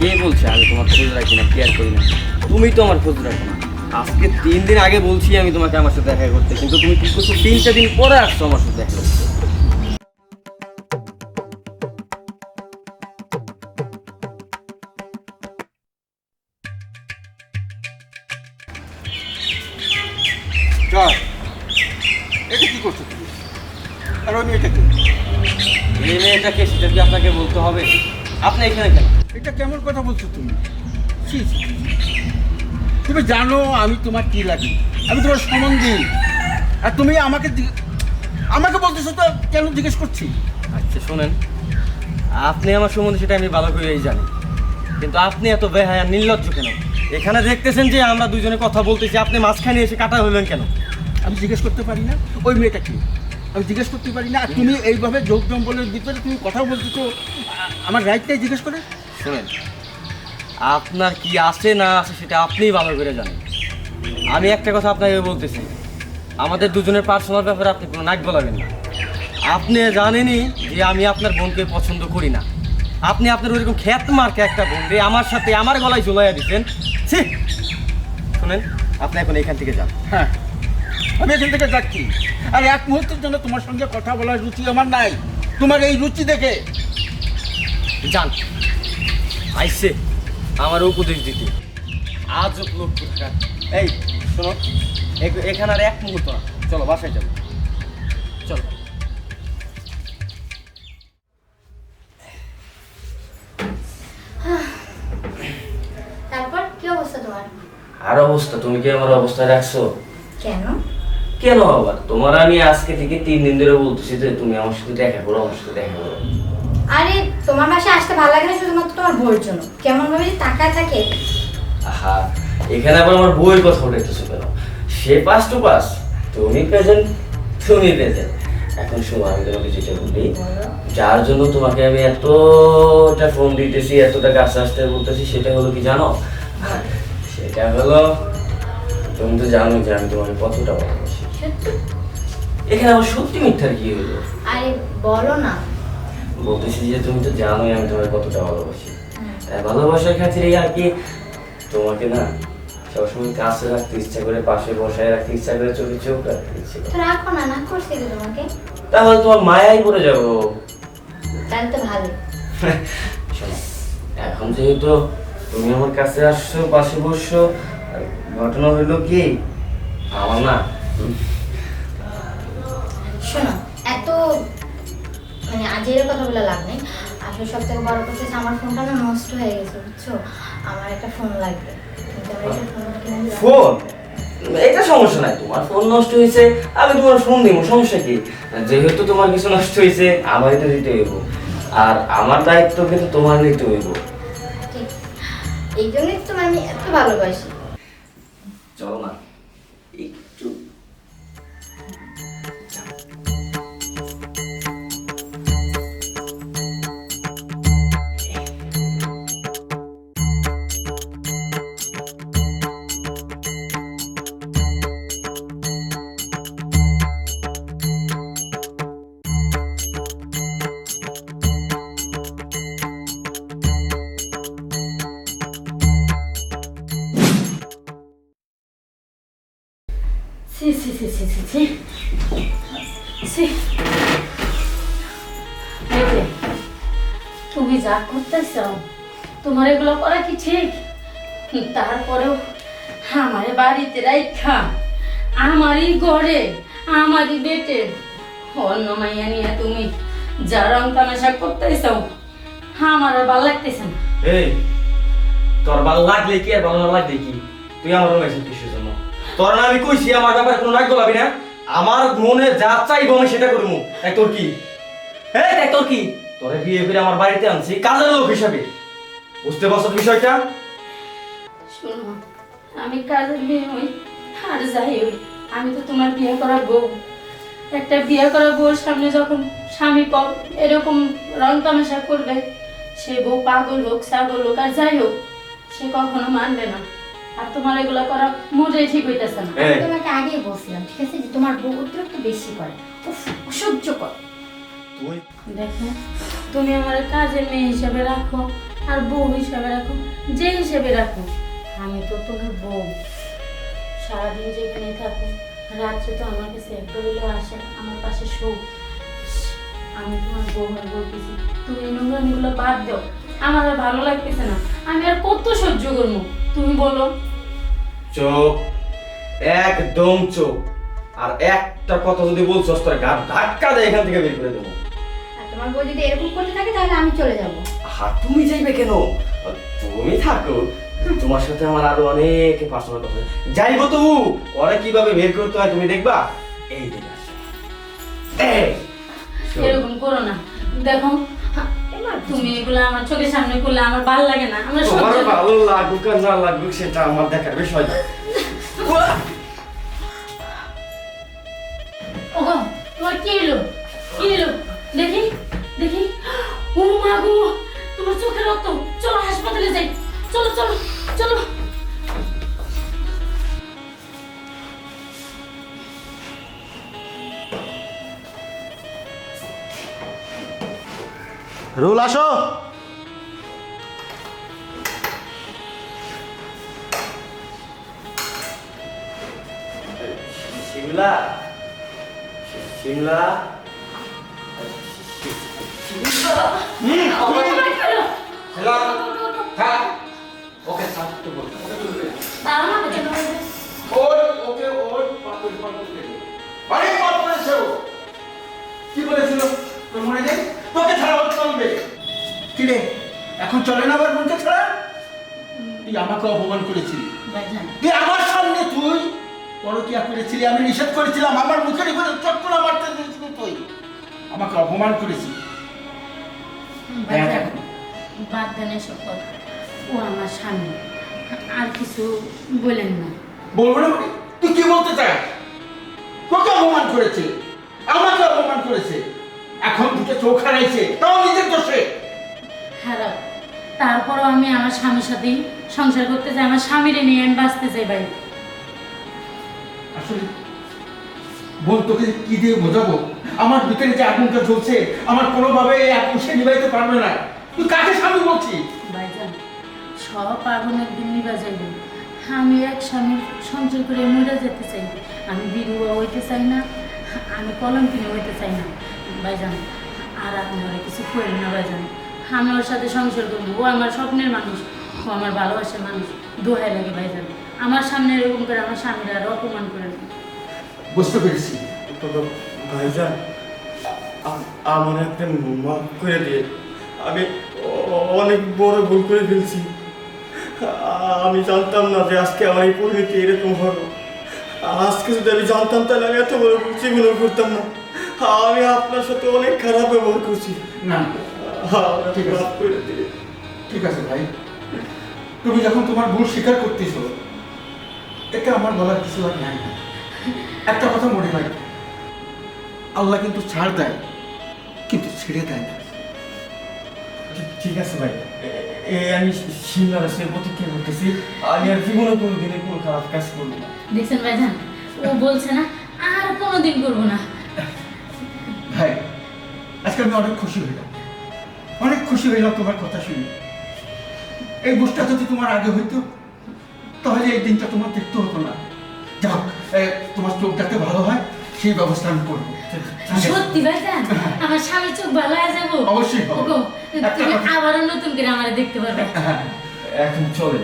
কে বলছে? আমি তোমার খোঁজ রাখি না কেয়ার করি না? তুমি তো আমার খোঁজ রাখো না আজকে তিন দিন আগে বলছি আমি তোমাকে আমার সাথে দেখা করতে কিন্তু তুমি কি করছ? তিনটা দিন পরে আসছো আমার সাথে দেখা করতে। এটা কি করছ তুমি? আর ওই মেয়েটাকে? এই মেয়েটাকে সেটা কি আপনাকে বলতে হবে? আপনি এখানে কেন? এটা কেমন কথা বলছো তুমি। তুমি জানো আমি তোমার কি লাগি? আমি তোমার সম্বন্ধী। আর তুমি আমাকে আমাকে বলতেছো তো কেন জিজ্ঞেস করছি? আচ্ছা শোনেন। আপনি আমার সম্বন্ধে সেটা আমি ভালো করেই জানি। কিন্তু আপনি এত বেহায়া নির্লজ্জ কেন? এখানে দেখতেছেন যে আমরা দুজনে কথা বলতেছি আপনি মাঝখানে এসে কাটা হলেন কেন? আমি জিজ্ঞেস করতে পারি না। ওই মেয়েটা কি? আমি জিজ্ঞেস করতে পারি না। আর তুমি এইভাবে যোগ জঙ্গলের ভিতরে তুমি কথা বলতেছো। আমার রাইটটাই জিজ্ঞেস করে? শোনেন আপনার কি আছে না আছে সেটা আপনিই ভালো করে জানেন। আমি একটা কথা আপনাকে বলতেছি আমাদের দুজনের পার্সোনাল ব্যাপারে আপনি কোনো নাক গলাবেন না। আপনি জানেনই যে আমি আপনার বোনকে পছন্দ করি না। আপনি আপনার ওইরকম খ্যাত মার্কে একটা বোন রে আমার সাথে আমার গলায় ঝোলাইয়া দিচ্ছেন ছি! শোনেন আপনি এখন এখান থেকে যান। হ্যাঁ। আমি এখান থেকে যাচ্ছি। আর এক মুহূর্তের জন্য তোমার সঙ্গে কথা বলার রুচি আমার নাই। তোমার এই রুচি দেখে। যান। আইসে আমার উপদেশ দিতে। আজ লোক কোথাকার। এই শোনো এখ- এখানে আর এক মুহূর্ত না। চলো বাসায় যাব। চলো। তারপর কি অবস্থা তোমার? আর অবস্থা? তুমি কি আমার অবস্থায় রাখছো? কেন? কেন আবার? তোমার আমি আজকে থেকে তিন দিন ধরে বলতেছি যে তুমি আমার সাথে দেখা করো আমার সাথে দেখা করো। আরে তোমার বাসায় আসতে ভালো লাগে না শুধুমাত্র? তোমার বউয়ের জন্য। কেমন ভাবে তাকায় থাকে। আহা এখানে আবার আমার বউয়ের কথা উঠাইতেছো কেন? সে পাস টু পাস তুমি প্রেজেন্ট তুমি প্রেজেন্ট এখন শোনো আমি তোমাকে যেটা বলি যার জন্য তোমাকে আমি এতটা ফোন দিতেছি এতটা কাছে আসতে বলতেছি সেটা হলো কি জানো? সেটা হলো তুমি তো জানো যে আমি তোমাকে কতটা ভালোবাসি। এখানে আমার সত্যি মিথ্যার কি হলো? আরে বলো না। বলতেছি যে তুমি তো জানোই আমি তোমাকে কতটা ভালোবাসি। ভালোবাসার খাতিরে আর কি তোমাকে না সবসময় কাছে রাখতে ইচ্ছা করে পাশে বসায় রাখতে ইচ্ছা করে চোখে চোখ রাখতে ইচ্ছে করে। রাখো না না করছে তোমাকে। তাহলে তোমার মায়াই পড়ে যাব। তাহলে তো ভালো এখন যেহেতু তুমি আমার কাছে আসছো পাশে বসছো ঘটনা হইল কি আমার না শোনো এত মানে আজের কথা বলে লাভ নেই। আসলে সব থেকে বড় কথা হচ্ছে আমার ফোনটা না নষ্ট হয়ে গেছে বুঝছ? আমার একটা ফোন লাগবে। কিন্তু আমার একটা ফোন কিনে ফোন এটা সমস্যা নাই তোমার ফোন নষ্ট হয়েছে আমি তোমার ফোন দিব সমস্যা কি? যেহেতু তোমার কিছু নষ্ট হয়েছে আমারই তো দিতে হইব। আর আমার দায়িত্ব কিন্তু তোমার নিতে হইব। ঠিক। এই জন্যই তো আমি এত ভালোবাসি। সি সি সি সি সি সি সি তুমি যা করতেছ, তোমার এগুলো করা কি ঠিক? তারপরেও আমার বাড়িতে রাইখা, আমারই ঘরে, আমারই বেটে। অন্য মাইয়া নিয়ে তুমি যা রং তামাশা করতেছ, আমার ভালো লাগতেছে না। তোর ভালো লাগলে কি আর ভালো লাগলে কি? তুই আমার এসে কিসের জন্য তোর আমি কইছি, আমার ব্যাপারে কোনো রাগ গলাবি না। আমার মনে যা চাইব আমি সেটা করব। এক তোর কি? এই দেখ তোর কি? তোরে বিয়ে করে আমার বাড়িতে আনছি, কাজের লোক হিসাবে। বুঝতে পারছ বিষয়টা? শোনো, আমি কাজের মেয়ে হই, আর যাই হই। আমি তো তোমার বিয়ে করা বউ। একটা বিয়ে করা বউর সামনে যখন স্বামী পর এরকম রং তামাশা করবে, সে বউ পাগল হোক, ছাগল হোক, আর যাই হোক, সে কখনো মানবে না। আর তোমার এগুলো করা মোটেই ঠিক হইতেছে না। আমি তোমাকে আগেই বলছিলাম ঠিক আছে? যে তোমার বউ অতিরিক্ত বেশি করে। উফ অসহ্য কর তুই দেখো তুমি আমার কাজের মেয়ে হিসেবে রাখো আর বউ হিসাবে রাখো যে হিসেবে রাখো। আমি তো তোমার বউ। সারাদিন যেখানে থাকো রাত্রে তো আমার কাছে হলেও আসে আমার পাশে শো আমি তোমার বউ হয়ে বলতেছি তুমি এই নোংরামিগুলো বাদ দাও। আমার আর ভালো লাগতেছে না। আমি আর কত সহ্য করব? তুমি বলো। চোখ একদম চোখ। আর একটা কথা যদি বলছো তোর গা ধাক্কা দেয় এখান থেকে বের করে দেবো। তোমার বউ যদি এরকম করতে থাকে তাহলে আমি চলে যাব। আহা তুমি যাইবে কেন? তুমি থাকো। তোমার সাথে আমার আরও অনেক পার্সোনাল কথা যাইবো তো ওরা কীভাবে বের করতে হয় তুমি দেখবা? এই দেখে। এরকম করো না। দেখো তুমি এগুলো আমার চোখের সামনে করলে আমার ভালো লাগে না। আমার তোমার ভালো লাগুক আর না লাগুক সেটা আমার দেখার বিষয় না। ওগো তোমার কি এলো কি হলো দেখি দেখি। ও মা গো তোমার চোখের রক্ত। চলো হাসপাতালে যাই। চলো চলো চলো। রুল আসো। শিমলা? শিমলা? ওকে বলতে। ওই ওকে ওই পাপ কি বলেছিল? তোর মনে নেই? রে এখন চলে না আবার বোনকে ছাড়া? তুই আমাকে অপমান করেছিলি। তুই আমার সামনে তুই পরকিয়া করেছিলি আমি নিষেধ করেছিলাম আমার মুখের উপরে চটকনা মারতে দিয়েছিলি তুই। আমাকে অপমান করেছিলি। বাদ দেন এসব ও আমার স্বামী। আর কিছু বলেন না। বলব না মানে? তুই কি বলতে চাস? তোকে অপমান করেছে। আমাকে অপমান করেছে। এখন দুটো চোখ হারাইছে। তাও নিজের দোষে। খারাপ। তারপরও আমি আমার স্বামীর সাথেই সংসার করতে চাই আমার স্বামীরে নিয়ে আমি বাঁচতে চাই ভাই। আসলে বল তোকে কি দিয়ে বোঝাবো? আমার ভিতরে যে আগুনটা জ্বলছে আমার কোনোভাবে এই আগুন সে পারবে না। তুই কাকে স্বামী বলছিস? ভাইজান সব আগুন একদিন নিবা যাইবে। আমি এক স্বামীর সংসার করে মরে যেতে চাই। আমি বিধবা হইতে চাই না আমি কলঙ্কিনী হইতে চাই না। ভাইজান আর আপনারা কিছু করেন না ভাইজান। আমি ওর সাথে সংসার করব। ও আমার স্বপ্নের মানুষ ও আমার ভালোবাসার মানুষ। দোহাই লাগে ভাইজান। আমার সামনে এরকম করে আমার স্বামীরা আর অপমান করে না বুঝতে পেরেছি। ভাইজান আমার একটা মাফ করে দিয়ে আমি অনেক বড় ভুল করে ফেলছি। আমি জানতাম না যে আজকে আমার এই পরিণতি এরকম হবে। আজকে যদি আমি জানতাম তাহলে আমি এত বড় ভুল করতাম না। আমি আপনার সাথে অনেক খারাপ ব্যবহার করছি। না ঠিক আছে। ঠিক আছে ভাই। তুমি যখন তোমার ভুল স্বীকার করতেছো এতে আমার বলার কিছু আর নাই। একটা কথা মনে হয় আল্লাহ কিন্তু ছাড় দেয় কিন্তু ছেড়ে দেয় না। ঠিক আছে ভাই। এই আমি সিমলার সে প্রতিক্রিয়া করতেছি। আমি আর জীবনে কোনো দিনে কোনো খারাপ কাজ করব না। দেখছেন ভাইজান ও বলছে না আর কোনোদিন করব না। ভাই আজকে আমি অনেক খুশি হইলাম। খুশি হইলাম তোমার কথা শুনে। এই বুঝটা যদি তোমার আগে হইতো? তাহলে এই দিনটা তোমার দেখতে হতো না। যাক তোমার চোখ যাতে ভালো হয় সেই ব্যবস্থা আমি করব? সত্যি ভাইজান আমার স্বামীর চোখ ভালো হয়ে যাব? অবশ্যই আবারও নতুন করে আমার দেখতে পারবে। হ্যাঁ এখন চলে